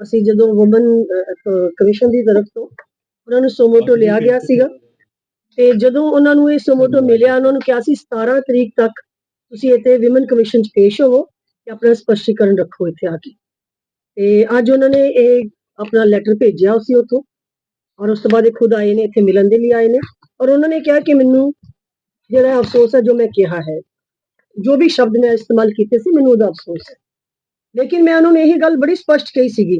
ਅਸੀਂ ਜਦੋਂ woman commission ਦੀ ਤਰਫ ਤੋਂ ਉਹਨਾਂ ਨੂੰ ਸੋਮੋਟੋ ਲਿਆ ਗਿਆ ਸੀਗਾ ਤੇ ਜਦੋਂ ਉਹਨਾਂ ਨੂੰ ਇਹ ਸੋਮੋਟੋ ਮਿਲਿਆ ਉਹਨਾਂ ਨੂੰ ਕਿਹਾ ਸੀ 17 ਤਰੀਕ ਤੱਕ ਤੁਸੀਂ ਇੱਥੇ ਵਿਮਨ ਕਮਿਸ਼ਨ 'ਚ ਪੇਸ਼ ਹੋਵੋ ਤੇ ਆਪਣਾ ਸਪਸ਼ਟੀਕਰਨ ਰੱਖੋ ਇੱਥੇ ਆ ਕੇ। ਤੇ ਅੱਜ ਉਹਨਾਂ ਨੇ ਇਹ ਆਪਣਾ ਲੈਟਰ ਭੇਜਿਆ ਉਸੇ ਉੱਥੋਂ ਔਰ ਉਸ ਤੋਂ ਬਾਅਦ ਇਹ ਖੁਦ ਆਏ ਨੇ ਇੱਥੇ ਮਿਲਣ ਦੇ ਲਈ ਆਏ ਨੇ ਔਰ ਉਹਨਾਂ ਨੇ ਕਿਹਾ ਕਿ ਮੈਨੂੰ ਜਿਹੜਾ ਅਫਸੋਸ ਹੈ ਜੋ ਮੈਂ ਕਿਹਾ ਹੈ ਜੋ ਵੀ ਸ਼ਬਦ ਮੈਂ ਇਸਤੇਮਾਲ ਕੀਤੇ ਸੀ ਮੈਨੂੰ ਉਹਦਾ ਅਫਸੋਸ ਹੈ। ਲੇਕਿਨ ਮੈਂ ਉਹਨਾਂ ਨੂੰ ਇਹ ਗੱਲ ਬੜੀ ਸਪਸ਼ਟ ਕਹੀ ਸੀਗੀ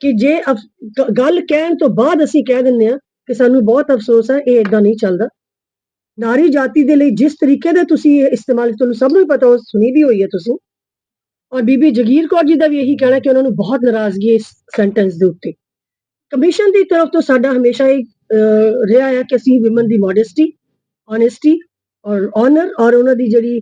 ਕਿ ਜੇ ਅਫ- ਗੱਲ ਕਹਿਣ ਤੋਂ ਬਾਅਦ ਅਸੀਂ ਕਹਿ ਦਿੰਦੇ ਆ ਕਿ ਸਾਨੂੰ ਬਹੁਤ ਅਫਸੋਸ ਹੈ, ਇਹ ਇਦਾਂ ਨਹੀਂ ਚੱਲਦਾ। ਨਾਰੀ ਜਾਤੀ ਦੇ ਲਈ ਜਿਸ ਤਰੀਕੇ ਦਾ ਤੁਸੀਂ ਇਹ ਇਸਤੇਮਾਲ, ਤੁਹਾਨੂੰ ਸਭ ਨੂੰ ਪਤਾ, ਉਹ ਸੁਣੀ ਵੀ ਹੋਈ ਹੈ ਤੁਸੀਂ। ਔਰ ਬੀਬੀ ਜਗੀਰ ਕੌਰ ਜੀ ਦਾ ਵੀ ਇਹੀ ਕਹਿਣਾ ਕਿ ਉਹਨਾਂ ਨੂੰ ਬਹੁਤ ਨਾਰਾਜ਼ਗੀ ਹੈ ਇਸ ਸੈਂਟੈਂਸ ਦੇ ਉੱਤੇ। ਕਮਿਸ਼ਨ ਦੀ ਤਰਫ ਤੋਂ ਸਾਡਾ ਹਮੇਸ਼ਾ ਇਹ ਰਿਹਾ ਹੈ ਕਿ ਅਸੀਂ ਵਿਮਨ ਦੀ ਮੋਡੈਸਟੀ ਓਨੈਸਟੀ ਔਰ ਆਨਰ ਔਰ ਉਹਨਾਂ ਦੀ ਜਿਹੜੀ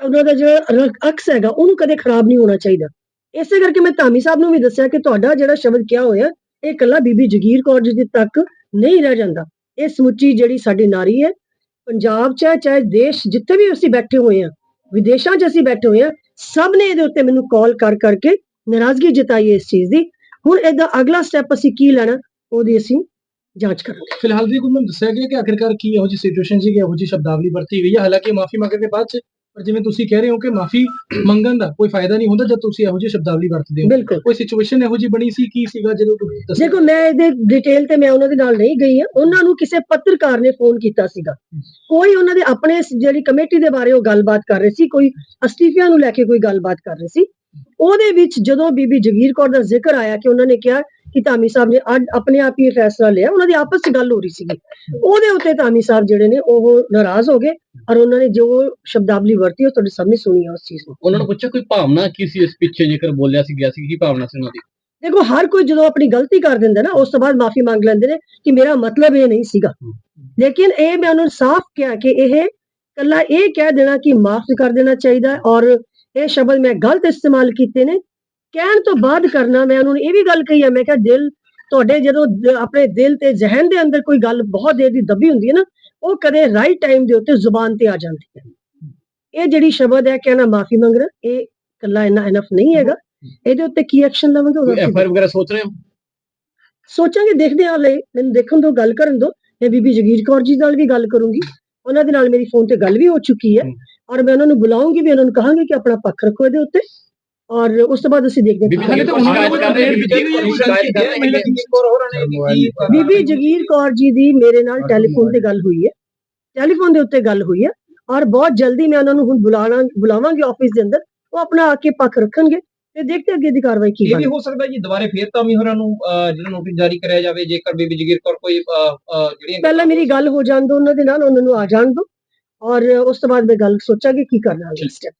ਉਹਨਾਂ ਦਾ ਜਿਹੜਾ ਅਕਸ ਹੈਗਾ, ਉਹਨੂੰ ਕਦੇ ਖਰਾਬ ਨਹੀਂ ਹੋਣਾ ਚਾਹੀਦਾ। ਇਸੇ ਕਰਕੇ ਮੈਂ ਧਾਮੀ ਸਾਹਿਬ ਨੂੰ ਵੀ ਦੱਸਿਆ ਕਿ ਤੁਹਾਡਾ ਜਿਹੜਾ ਸ਼ਬਦ ਕਿਹਾ ਹੋਇਆ, ਇਹ ਇਕੱਲਾ ਬੀਬੀ ਜਗੀਰ ਕੌਰ ਜੀ ਦੇ ਤੱਕ ਨਹੀਂ ਰਹਿ ਜਾਂਦਾ। ਇਹ ਸਮੁੱਚੀ ਜਿਹੜੀ ਸਾਡੀ ਨਾਰੀ ਹੈ, ਪੰਜਾਬ 'ਚ ਹੈ, ਚਾਹੇ ਦੇਸ਼ ਜਿੱਥੇ ਵੀ ਅਸੀਂ ਬੈਠੇ ਹੋਏ ਆ ਵਿਦੇਸ਼ਾਂ 'ਚ ਅਸੀਂ ਬੈਠੇ ਹੋਏ ਆ ਸਭ ਨੇ ਇਹਦੇ ਉੱਤੇ ਮੈਨੂੰ ਕਾਲ ਕਰ, ਕਰਕੇ ਨਾਰਾਜ਼ਗੀ ਜਤਾਈ ਹੈ ਇਸ ਚੀਜ਼ ਦੀ। ਹੁਣ ਇਹਦਾ ਅਗਲਾ ਸਟੈਪ ਅਸੀਂ ਕੀ ਲੈਣਾ, ਉਹਦੀ ਅਸੀਂ ਜਾਂਚ ਕਰਾਂਗੇ। ਫਿਲਹਾਲ ਵੀ ਕੋਈ ਮੈਨੂੰ ਦੱਸਿਆ ਗਿਆ ਕਿ ਆਖਿਰਕਾਰ ਕੀ ਇਹੋ ਜਿਹੀ ਸਿਚੁਏਸ਼ਨ ਸੀ ਕਿ ਇਹੋ ਜਿਹੀ ਸ਼ਬਦਾਵਲੀ ਵਰਤੀ ਗਈ ਹੈ? ਹਾਲਾਂਕਿ ਮਾਫੀ ਮੰਗਣ ਦੇ ਬਾਅਦ ਚ ਪਰ ਜਿਵੇਂ ਤੁਸੀਂ ਕਹਿ ਰਹੇ ਹੋ ਕਿ ਮਾਫੀ ਮੰਗਣ ਦਾ ਕੋਈ ਫਾਇਦਾ ਨਹੀਂ ਹੁੰਦਾ ਜਦ ਤੁਸੀਂ ਇਹੋ ਜਿਹੀ ਸ਼ਬਦਾਵਲੀ ਵਰਤਦੇ ਹੋ। ਬਿਲਕੁਲ। ਕੋਈ ਸਿਚੁਏਸ਼ਨ ਇਹੋ ਜਿਹੀ ਬਣੀ ਸੀ? ਕੀ ਸੀਗਾ ਜਦੋਂ ਤੁਸੀਂ ਦੇਖੋ ਮੈਂ ਇਹਦੇ ਡਿਟੇਲ ਤੇ ਮੈਂ ਉਹਨਾਂ ਦੇ ਨਾਲ ਨਹੀਂ ਗਈ ਹਾਂ। ਉਹਨਾਂ ਨੂੰ ਕਿਸੇ ਪੱਤਰਕਾਰ ਨੇ ਫੋਨ ਕੀਤਾ ਸੀਗਾ। ਕੋਈ ਉਹਨਾਂ ਦੇ ਆਪਣੇ ਜਿਹੜੀ ਕਮੇਟੀ ਦੇ ਬਾਰੇ ਉਹ ਗੱਲਬਾਤ ਕਰ ਰਹੇ ਸੀ ਕੋਈ ਅਸਤੀਫਿਆਂ ਨੂੰ ਲੈ ਕੇ ਕੋਈ ਗੱਲਬਾਤ ਕਰ ਰਹੇ ਸੀ। ਉਹਦੇ ਵਿੱਚ ਜਦੋਂ ਬੀਬੀ ਜਗੀਰ ਕੌਰ ਦਾ ਜ਼ਿਕਰ ਆਇਆ ਕਿ ਉਹਨਾਂ ਨੇ ਕਿਹਾ ਕਿ ਧਾਮੀ ਸਾਹਿਬ ਨੇ ਅੱਜ ਆਪਣੇ ਆਪ ਹੀ ਇਹ ਫੈਸਲਾ ਲਿਆ ਉਹਨਾਂ ਦੀ ਆਪਸ ਵਿੱਚ ਗੱਲ ਹੋ ਰਹੀ ਸੀਗੀ। ਉਹਦੇ ਉੱਤੇ ਧਾਮੀ ਸਾਹਿਬ ਜਿਹੜੇ ਨੇ ਉਹ ਨਾਰਾਜ਼ ਹੋ ਗਏ ਔਰ ਉਹਨਾਂ ਨੇ ਜੋ ਸ਼ਬਦਾਵਲੀ ਵਰਤੀ ਉਹ ਤੁਹਾਡੇ ਸਾਹਮਣੇ ਸੁਣੀ ਆ ਉਸ ਚੀਜ਼ ਨੂੰ। ਉਹਨਾਂ ਨੂੰ ਪੁੱਛਿਆ ਕੋਈ ਭਾਵਨਾ ਕੀ ਸੀ ਇਸ ਪਿੱਛੇ ਜੇਕਰ ਬੋਲਿਆ ਸੀ ਗਿਆ ਸੀ ਕੀ ਭਾਵਨਾ ਸੀ ਉਹਨਾਂ ਦੀ? ਦੇਖੋ ਹਰ ਕੋਈ ਜਦੋਂ ਆਪਣੀ ਗਲਤੀ ਕਰ ਦਿੰਦਾ ਨਾ ਉਸ ਤੋਂ ਬਾਅਦ ਮਾਫੀ ਮੰਗ ਲੈਂਦੇ ਨੇ ਕਿ ਮੇਰਾ ਮਤਲਬ ਇਹ ਨਹੀਂ ਸੀਗਾ। ਲੇਕਿਨ ਇਹ ਮੈਂ ਉਹਨਾਂ ਨੂੰ ਸਾਫ਼ ਕਿਹਾ ਕਿ ਇਹ ਕੱਲਾ ਇਹ ਕਹਿ ਦੇਣਾ ਕਿ ਮਾਫ ਕਰ ਦੇਣਾ ਚਾਹੀਦਾ ਔਰ ਇਹ ਸ਼ਬਦ ਮੈਂ ਗਲਤ ਇਸਤੇਮਾਲ ਕੀਤੇ ਨੇ ਕਹਿਣ ਤੋਂ ਬਾਅਦ ਕਰਨਾ ਮੈਂ ਉਹਨਾਂ ਨੂੰ ਇਹ ਵੀ ਗੱਲ ਕਹੀ ਹੈ ਮੈਂ ਕਿਹਾ ਦਿਲ ਤੁਹਾਡੇ ਜਦੋਂ ਆਪਣੇ ਦਿਲ ਤੇ ਜ਼ਿਹਨ ਦੇ ਅੰਦਰ ਕੋਈ ਗੱਲ ਬਹੁਤ ਦੇਰ ਦੀ ਦੱਬੀ ਹੁੰਦੀ ਹੈ ਨਾ ਉਹ ਕਦੇ ਰਾਈਟ ਟਾਈਮ ਦੇ ਉੱਤੇ ਜ਼ੁਬਾਨ ਤੇ ਆ ਜਾਂਦੀ ਹੈ। ਇਹ ਜਿਹੜੀ ਸ਼ਬਦ ਹੈ ਕਹਿਣਾ ਮਾਫੀ ਮੰਗਣਾ ਇਹ ਕੱਲਾ ਇੰਨਾ ਇਨਫ ਨਹੀਂ ਹੈਗਾ। ਇਹਦੇ ਉੱਤੇ ਕੀ ਐਕਸ਼ਨ ਲਵਾਂਗੇ ਉਹਦਾ ਕੋਈ ਅਸੀਂ ਐਫ ਆਈ ਵਗੈਰਾ ਸੋਚ ਰਹੇ ਹੋ? ਸੋਚਾਂਗੇ ਦੇਖਦੇ ਹਾਂ ਹਲੇ ਮੈਨੂੰ ਦੇਖਣ ਤੋਂ ਗੱਲ ਕਰਨ ਦੋ ਮੈਂ ਬੀਬੀ ਜਗੀਰ ਕੌਰ ਜੀ ਨਾਲ ਵੀ ਗੱਲ ਕਰੂੰਗੀ। ਉਹਨਾਂ ਦੇ ਨਾਲ ਮੇਰੀ ਫੋਨ ਤੇ ਗੱਲ ਵੀ ਹੋ ਚੁੱਕੀ ਹੈ। ਔਰ ਮੈਂ ਉਹਨਾਂ ਨੂੰ ਬੁਲਾਉਂਗੀ ਵੀ ਉਹਨਾਂ ਨੂੰ ਕਹਾਂਗੀ ਕਿ ਆਪਣਾ ਪੱਖ ਰੱਖੋ ਇਹਦੇ ਉੱਤੇ। ਔਰ ਉਸ ਤੋਂ ਬਾਅਦ ਅਸੀਂ ਦੇਖਦੇ ਬੀਬੀ ਹਾਂ ਤਾਂ ਬੀਬੀ ਜਗੀਰ ਕੌਰ ਜੀ ਦੀ ਮੇਰੇ ਨਾਲ ਟੈਲੀਫੋਨ ਤੇ ਗੱਲ ਹੋਈ ਹੈ। ਟੈਲੀਫੋਨ ਦੇ ਉੱਤੇ ਗੱਲ ਹੋਈ ਹੈ ਔਰ ਬਹੁਤ ਜਲਦੀ ਮੈਂ ਉਹਨਾਂ ਨੂੰ ਹੁਣ ਬੁਲਾਣਾ ਬੁਲਾਵਾਂਗੀ ਆਫਿਸ ਦੇ ਅੰਦਰ। ਉਹ ਆਪਣਾ ਆ ਕੇ ਪੱਖ ਰੱਖਣਗੇ ਤੇ ਦੇਖਦੇ ਅੱਗੇ ਦੀ ਕਾਰਵਾਈ ਕੀ ਇਹ ਵੀ ਬਣਦੀ। ਹੋ ਸਕਦਾ ਜੀ ਦੁਬਾਰੇ ਫੇਰ ਤਾਮੀ ਹੋਰਾਂ ਨੂੰ ਜਿਹੜਾ ਨੋਟਿਸ ਜਾਰੀ ਕਰਿਆ ਜਾਵੇ ਜੇਕਰ ਬੀਬੀ ਜਗੀਰ ਕੌਰ ਕੋਈ ਜਿਹੜੀਆਂ ਪਹਿਲਾਂ ਮੇਰੀ ਗੱਲ ਹੋ ਜਾਣ ਦੋ ਉਹਨਾਂ ਦੇ ਨਾਲ ਉਹਨਾਂ ਨੂੰ ਆ ਜਾਣ ਦੋ। ਔਰ ਉਸ ਤੋਂ ਬਾਅਦ ਮੈਂ ਗੱਲ ਸੋਚਾਂਗੀ ਕੀ ਕਰਨਾ ਹੈ ਸਟੈਪ